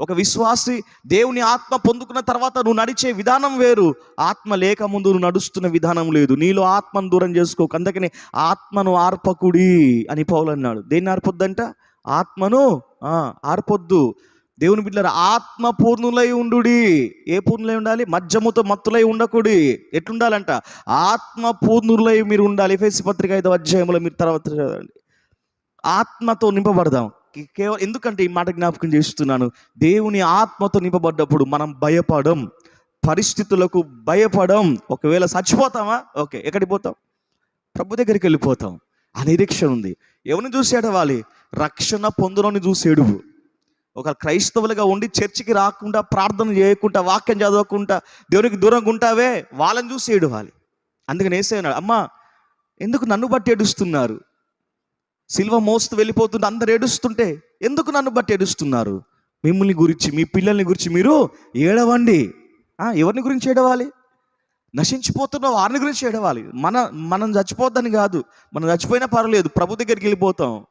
ఒక విశ్వాసి దేవుని ఆత్మ పొందుకున్న తర్వాత నువ్వు నడిచే విధానం వేరు. ఆత్మ లేక ముందు నువ్వు నడుస్తున్న విధానం లేదు. నీలో ఆత్మను దూరం చేసుకోకు. అందుకని ఆత్మను ఆర్పకుడి అని పౌలు అన్నాడు. దేన్ని ఆర్పొద్దంట? ఆత్మను? ఆర్పొద్దు. దేవుని బిడ్డల ఆత్మ పూర్ణులై ఉండు ఏ పూర్ణులై ఉండాలి? మధ్యముతో మత్తులై ఉండకూడి. ఎట్లుండాలంట? ఆత్మ పూర్ణులై మీరు ఉండాలి. ఎఫ్ఎస్సి పత్రిక ఐదో అధ్యాయంలో మీరు తర్వాత చదవండి. ఆత్మతో నింపబడదాం. కేవలం ఎందుకంటే ఈ మాట జ్ఞాపకం చేస్తున్నాను? దేవుని ఆత్మతో నింపబడ్డప్పుడు మనం భయపడం పరిస్థితులకు భయపడం ఒకవేళ చచ్చిపోతామా? ఓకే ఎక్కడికి పోతాం? ప్రభు దగ్గరికి వెళ్ళిపోతాం. ఆ నిరీక్షణ ఉంది. ఎవరిని చూసి ఏడవాలి? రక్షణ పొందులోని చూసేడు ఒక క్రైస్తవులుగా ఉండి చర్చికి రాకుండా ప్రార్థన చేయకుండా వాక్యం చదవకుండా దేవునికి దూరంగా ఉంటావే? వాళ్ళని చూసి ఏడవాలి. అందుకని వేసేనాడు అమ్మా ఎందుకు నన్ను బట్టి ఏడుస్తున్నారు? సిల్వ మోస్తూ వెళ్ళిపోతుంటే అందరు ఏడుస్తుంటే ఎందుకు నన్ను బట్టి ఏడుస్తున్నారు? మిమ్మల్ని గురించి మీ పిల్లల్ని గురించి మీరు ఏడవండి. ఎవరిని గురించి ఏడవాలి? నశించిపోతున్న వారిని గురించి ఏడవాలి. మన మనం చచ్చిపోద్దని కాదు. మనం చచ్చిపోయినా పర్వాలేదు. ప్రభు దగ్గరికి వెళ్ళిపోతాం.